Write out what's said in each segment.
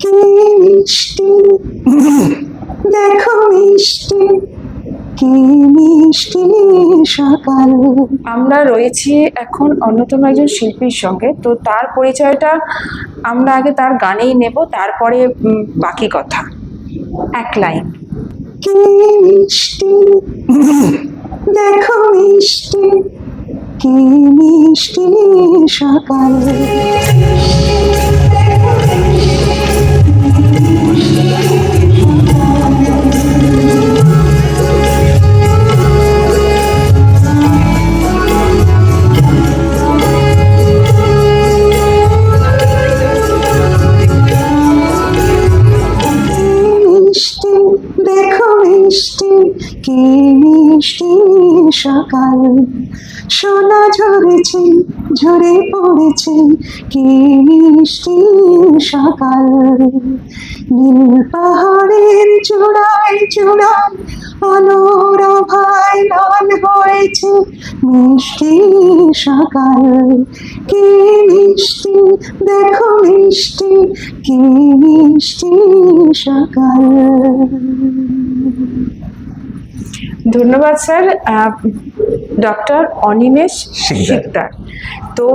কি মিষ্টি। দেখো মিষ্টি কি মিষ্টি সকাল। আমরা রয়েছি এখন অন্যতম একজন শিল্পীর সঙ্গে তো তার পরিচয়টা আমরা আগে তার গানেই নেব তারপরে বাকি কথা। এক লাইন। কি মিষ্টি দেখো মিষ্টি কি মিষ্টি সকাল। কি মিষ্টি সকাল। সোনা ঝরেছে, ঝরে পড়েছে, কি মিষ্টি সকাল। নীল পাহাড়ের চূড়ায় চূড়ায় আলোর ভাই লাল হয়েছে মিষ্টি সকাল। কি মিষ্টি, দেখো মিষ্টি, কি মিষ্টি সকাল। ধন্যবাদ স্যার। ডক্টর অনিমেষ শিকদার। তো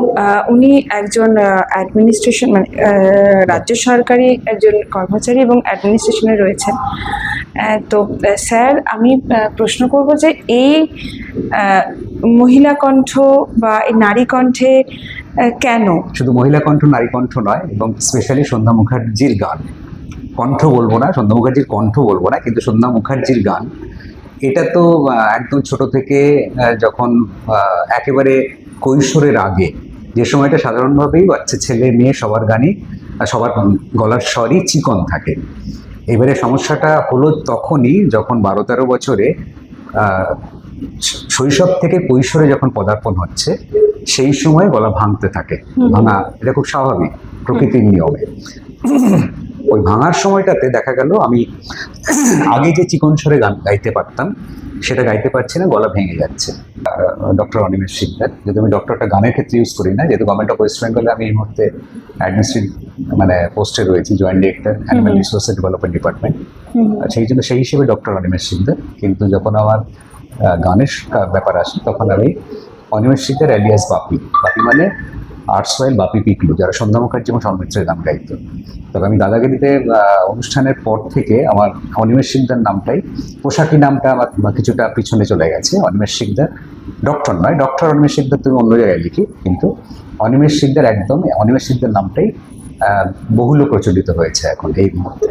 উনি একজন অ্যাডমিনিস্ট্রেশন মানে রাজ্য সরকারি একজন কর্মচারী এবং অ্যাডমিনিস্ট্রেশনে রয়েছেন। তো স্যার আমি প্রশ্ন করব যে এই মহিলা কণ্ঠ বা এই নারী কণ্ঠে কেন? শুধু মহিলা কণ্ঠ নারী কণ্ঠ নয় এবং স্পেশালি সন্ধ্যা মুখার্জির গান। কণ্ঠ বলব না সন্ধ্যা মুখার্জির কণ্ঠ বলব না কিন্তু সন্ধ্যা মুখার্জির গান এটা তো একদম ছোট থেকে যখন একেবারে কৈশোরের আগে যে সময়টা সাধারণভাবেই বাচ্চা ছেলে মেয়ে সবার আহ, সবার গলার স্বরই চিকন থাকে। এবারে সমস্যাটা হলো তখনই যখন বারো তেরো বছরে শৈশব থেকে কৈশোরে যখন পদার্পণ হচ্ছে সেই সময় গলা ভাঙতে থাকে। ভাঙা এটা খুব স্বাভাবিক প্রকৃতির নিয়মে। ওই ভাঙার সময়টাতে দেখা গেল আমি আগে যে চিকন স্বরে গান গাইতে পারতাম সেটা গাইতে পারছি না গলা ভেঙে যাচ্ছে। ডক্টর অনিমেষ শিকদার যেহেতু আমি ডক্টরটা গানের ক্ষেত্রে ইউজ করি না যেহেতু গভর্নমেন্ট অফ ওয়েস্ট বেঙ্গলে আমি এই মুহূর্তে অ্যাডমিনিস্ট্রেটিভ মানে পোস্টে রয়েছি joint director animal resource development department সেই জন্য সেই হিসেবে ডক্টর অনিমেষ শিকদার কিন্তু যখন আমার গানের ব্যাপার আসে তখন আমি অনিমেষ শিকদার অ্যালিয়াস বাপি। বাপি মানে আর্টস ওয়েল বাপি পিকলু যারা সন্ধ্যা মুখার্জি এবং সন্মিত্রের গান গাইতো। তবে আমি দাদাগিরিতে অনুষ্ঠানের পর থেকে আমার অনিমেষ শিকদার নামটাই, পোশাকি নামটা আমার কিছুটা পিছনে চলে গেছে, অনিমেষ শিকদার ডক্টর নয় ডক্টর অনিমেষ শিকদার তুমি অন্য জায়গায় লিখি, কিন্তু অনিমেষ শিকদার একদম, অনিমেষ শিকদার নামটাই বহুল প্রচলিত হয়েছে এখন এই মুহূর্তে।